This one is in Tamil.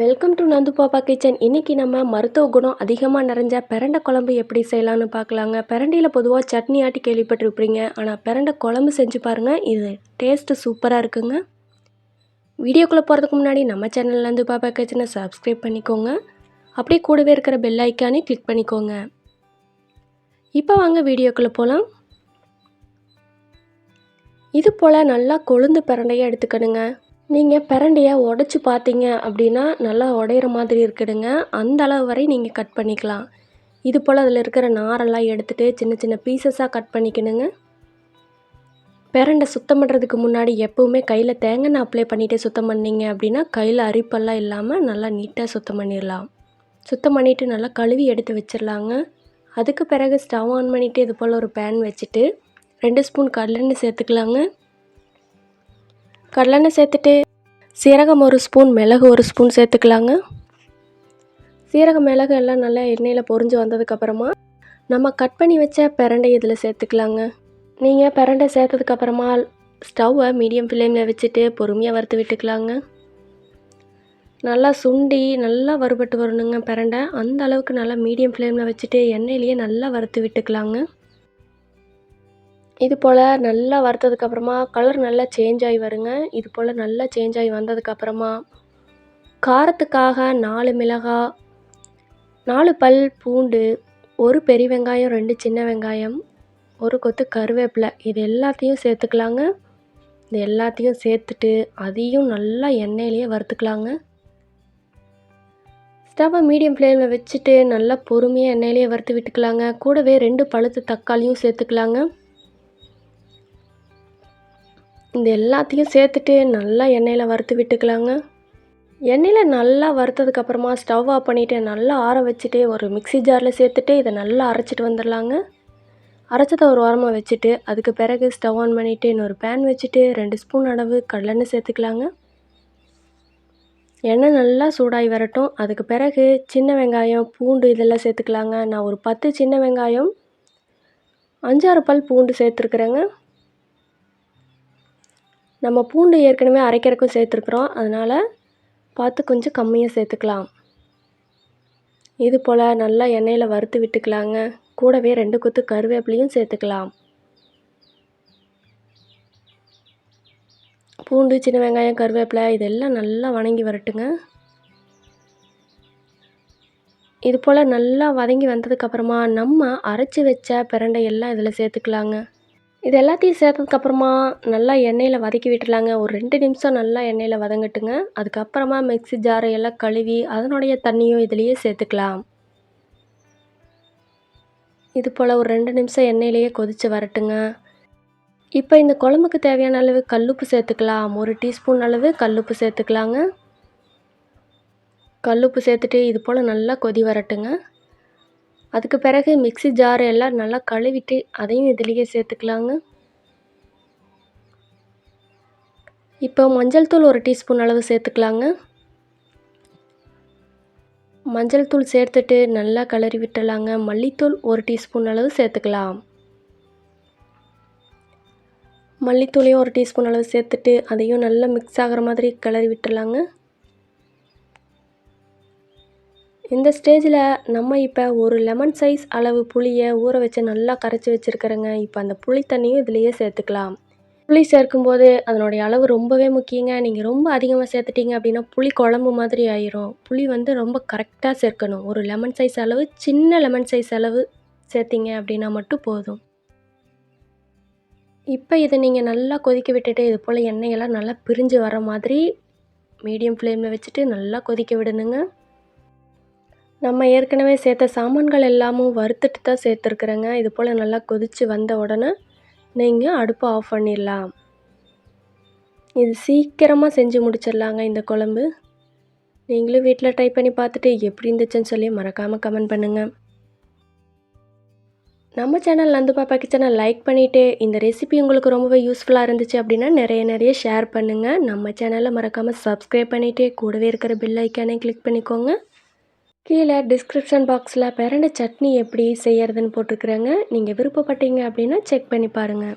வெல்கம் டு நந்து பாப்பா கிச்சன் இன்றைக்கி நம்ம மருத்துவ குணம் அதிகமாக நிறைஞ்ச பிரண்டை குழம்பு எப்படி செய்யலான்னு பார்க்கலாங்க. பிரண்டையில் பொதுவாக சட்னி ஆட்டி கேள்விப்பட்டிருப்பீங்க. ஆனால் பிரண்டை குழம்பு செஞ்சு பாருங்கள் இது டேஸ்ட்டு சூப்பராக இருக்குங்க. வீடியோக்குள்ளே போகிறதுக்கு முன்னாடி நம்ம சேனல் நந்து பாப்பா கிச்சனை சப்ஸ்கிரைப் பண்ணிக்கோங்க. அப்படியே கூடவே இருக்கிற பெல் ஐக்கானே கிளிக் பண்ணிக்கோங்க. இப்போ வாங்க வீடியோக்குள்ளே போகலாம் இது போல் நல்லா கொழுந்து பிரண்டையாக எடுத்துக்கணுங்க. நீங்கள் பிரண்டையை உடச்சி பார்த்தீங்க அப்படின்னா நல்லா உடையிற மாதிரி இருக்குதுங்க. அந்த அளவு வரை நீங்கள் கட் பண்ணிக்கலாம். இது போல் அதில் இருக்கிற நாரெல்லாம் எடுத்துகிட்டு சின்ன சின்ன பீசஸாக கட் பண்ணிக்கணுங்க. பிரண்டை சுத்தம் பண்ணுறதுக்கு முன்னாடி எப்போவுமே கையில் தேங்காய் அப்ளை பண்ணிகிட்டே சுத்தம் பண்ணிங்க அப்படின்னா கையில் அரிப்பெல்லாம் இல்லாமல் நல்லா நீட்டாக சுத்தம் பண்ணிடலாம். சுத்தம் பண்ணிவிட்டு நல்லா கழுவி எடுத்து வச்சிடலாங்க. அதுக்கு பிறகு ஸ்டவ் ஆன் பண்ணிவிட்டு இது போல் ஒரு பேன் வச்சுட்டு ரெண்டு ஸ்பூன் கடலெண்ணெய் சேர்த்துக்கலாங்க. கடலெண்ணெய் சேர்த்துட்டு சீரகம் ஒரு ஸ்பூன் மிளகு ஒரு ஸ்பூன் சேர்த்துக்கலாங்க. சீரகம் மிளகு எல்லாம் நல்லா எண்ணெயில் பொரிஞ்சு வந்ததுக்கப்புறமா நம்ம கட் பண்ணி வச்ச பிரண்டை இதில் சேர்த்துக்கலாங்க. நீங்கள் பிரண்டை சேர்த்ததுக்கப்புறமா ஸ்டவ்வை மீடியம் ஃப்ளேமில் வச்சுட்டு பொறுமையாக வறுத்து விட்டுக்கலாங்க. நல்லா சுண்டி நல்லா வறுபட்டு வரணுங்க பிரண்டை. அந்த அளவுக்கு நல்லா மீடியம் ஃப்ளேமில் வச்சுட்டு எண்ணெயிலேயே நல்லா வறுத்து விட்டுக்கலாங்க. இது போல் நல்லா வறுத்ததுக்கப்புறமா கலர் நல்லா சேஞ்ச் ஆகி வருங்க. இது போல் நல்லா சேஞ்ச் ஆகி வந்ததுக்கப்புறமா காரத்துக்காக நாலு மிளகாய் நாலு பல் பூண்டு ஒரு பெரிய வெங்காயம் ரெண்டு சின்ன வெங்காயம் ஒரு கொத்து கருவேப்பிலை. இது எல்லாத்தையும் சேர்த்துக்கலாங்க. இது எல்லாத்தையும் சேர்த்துட்டு அதையும் நல்லா எண்ணெயிலேயே வறுத்துக்கலாங்க. ஸ்டவ்வை மீடியம் ஃப்ளேமில் வச்சுட்டு நல்லா பொறுமையாக எண்ணெயிலேயே வறுத்து விட்டுக்கலாங்க. கூடவே ரெண்டு பழுத்து தக்காளியும் சேர்த்துக்கலாங்க. இந்த எல்லாத்தையும் சேர்த்துட்டு நல்லா எண்ணெயில் வறுத்து விட்டுக்கலாங்க. எண்ணெயில் நல்லா வறுத்ததுக்கப்புறமா ஸ்டவ் ஆஃப் பண்ணிவிட்டு நல்லா ஆற வச்சுட்டு ஒரு மிக்சி ஜாரில் சேர்த்துட்டு இதை நல்லா அரைச்சிட்டு வந்துடலாங்க. அரைச்சதை ஒரு வாரமாக வச்சுட்டு அதுக்கு பிறகு ஸ்டவ் ஆன் பண்ணிவிட்டு இன்னொரு பேன் வச்சுட்டு ரெண்டு ஸ்பூன் அளவு கடலெண்ணெய் சேர்த்துக்கலாங்க. எண்ணெய் நல்லா சூடாகி வரட்டும். அதுக்கு பிறகு சின்ன வெங்காயம் பூண்டு இதெல்லாம் சேர்த்துக்கலாங்க. நான் ஒரு பத்து சின்ன வெங்காயம் அஞ்சாறு பல் பூண்டு சேர்த்துருக்குறேங்க. நம்ம பூண்டு ஏற்கனவே அரைக்கிறக்கும் சேர்த்துருக்குறோம். அதனால் பார்த்து கொஞ்சம் கம்மியாக சேர்த்துக்கலாம். இது போல் நல்லா எண்ணெயில் வறுத்து விட்டுக்கலாங்க. கூடவே ரெண்டு கொத்து கருவேப்பிலையும் சேர்த்துக்கலாம். பூண்டு சின்ன வெங்காயம் கருவேப்பிலை இதெல்லாம் நல்லா வணங்கி வரட்டுங்க. இது போல் நல்லா வதங்கி வந்ததுக்கப்புறமா நம்ம அரைச்சி வச்ச பிரண்டை எல்லாம் இதில் சேர்த்துக்கலாங்க. இது எல்லாத்தையும் சேர்த்ததுக்கப்புறமா நல்லா எண்ணெயில் வதக்கி விட்டுலாங்க ஒரு ரெண்டு நிமிஷம் நல்லா எண்ணெயில் வதங்கட்டுங்க. அதுக்கப்புறமா மிக்ஸி ஜாரை எல்லாம் கழுவி அதனுடைய தண்ணியும் இதுலேயே சேர்த்துக்கலாம். இது போல் ஒரு ரெண்டு நிமிஷம் எண்ணெயிலேயே கொதித்து வரட்டுங்க. இப்போ இந்த குழம்புக்கு தேவையான அளவு கல்லுப்பு சேர்த்துக்கலாம். ஒரு டீஸ்பூன் அளவு கல்லுப்பு சேர்த்துக்கலாங்க. கல்லுப்பு சேர்த்துட்டு இது போல் நல்லா கொதி வரட்டுங்க. அதுக்கு பிறகு மிக்ஸி ஜார் எல்லாம் நல்லா கழுவிட்டு அதையும் இதுலேயே சேர்த்துக்கலாங்க. இப்போ மஞ்சள் தூள் ஒரு டீஸ்பூன் அளவு சேர்த்துக்கலாங்க. மஞ்சள் தூள் சேர்த்துட்டு நல்லா கிளறி விட்டுலாங்க. மல்லித்தூள் ஒரு டீஸ்பூன் அளவு சேர்த்துக்கலாம். மல்லித்தூளையும் ஒரு டீஸ்பூன் அளவு சேர்த்துட்டு அதையும் நல்லா மிக்ஸ் ஆகிற மாதிரி கிளறி விட்டுலாங்க இந்த ஸ்டேஜில் நம்ம இப்போ ஒரு லெமன் சைஸ் அளவு புளியை ஊற வச்சு நல்லா கரைச்சி வச்சுருக்கிறேங்க. இப்போ அந்த புளி தண்ணியும் இதுலேயே சேர்த்துக்கலாம். புளி சேர்க்கும்போது அதனுடைய அளவு ரொம்பவே முக்கியங்க. நீங்கள் ரொம்ப அதிகமாக சேர்த்துட்டிங்க அப்படின்னா புளி குழம்பு மாதிரி ஆயிரும். புளி வந்து ரொம்ப கரெக்டாக சேர்க்கணும். ஒரு லெமன் சைஸ் அளவு சின்ன லெமன் சைஸ் அளவு சேர்த்திங்க அப்படின்னா மட்டும் போதும். இப்போ இதை நீங்கள் நல்லா கொதிக்க விட்டுட்டு இது போல் எண்ணெயெல்லாம் நல்லா பிரிஞ்சு வர மாதிரி மீடியம் ஃப்ளேமில் வச்சுட்டு நல்லா கொதிக்க விடணுங்க. நம்ம ஏற்கனவே சேர்த்த சாமான்கள் எல்லாமும் வறுத்துட்டு தான் சேர்த்துருக்குறேங்க. இது போல் நல்லா கொதித்து வந்த உடனே நீங்கள் அடுப்பை ஆஃப் பண்ணிடலாம். இது சீக்கிரமாக செஞ்சு முடிச்சிடலாங்க இந்த குழம்பு. நீங்களும் வீட்டில் ட்ரை பண்ணி பார்த்துட்டு எப்படி இருந்துச்சுன்னு சொல்லி மறக்காமல் கமெண்ட் பண்ணுங்கள் நம்ம சேனல் நந்து பாப்பா கிச்சனை லைக் பண்ணிவிட்டு இந்த ரெசிபி உங்களுக்கு ரொம்பவே யூஸ்ஃபுல்லாக இருந்துச்சு அப்படின்னா நிறைய நிறைய ஷேர் பண்ணுங்கள் நம்ம சேனலை மறக்காமல் சப்ஸ்கிரைப் பண்ணிவிட்டு கூடவே இருக்கிற பில் ஐக்கானே கிளிக் பண்ணிக்கோங்க. கீழே டிஸ்கிரிப்ஷன் பாக்ஸில் பிரண்டை சட்னி எப்படி செய்யறதுன்னு போட்டிருக்குறேங்க. நீங்கள் விருப்பப்பட்டீங்க அப்படின்னா செக் பண்ணி பாருங்கள்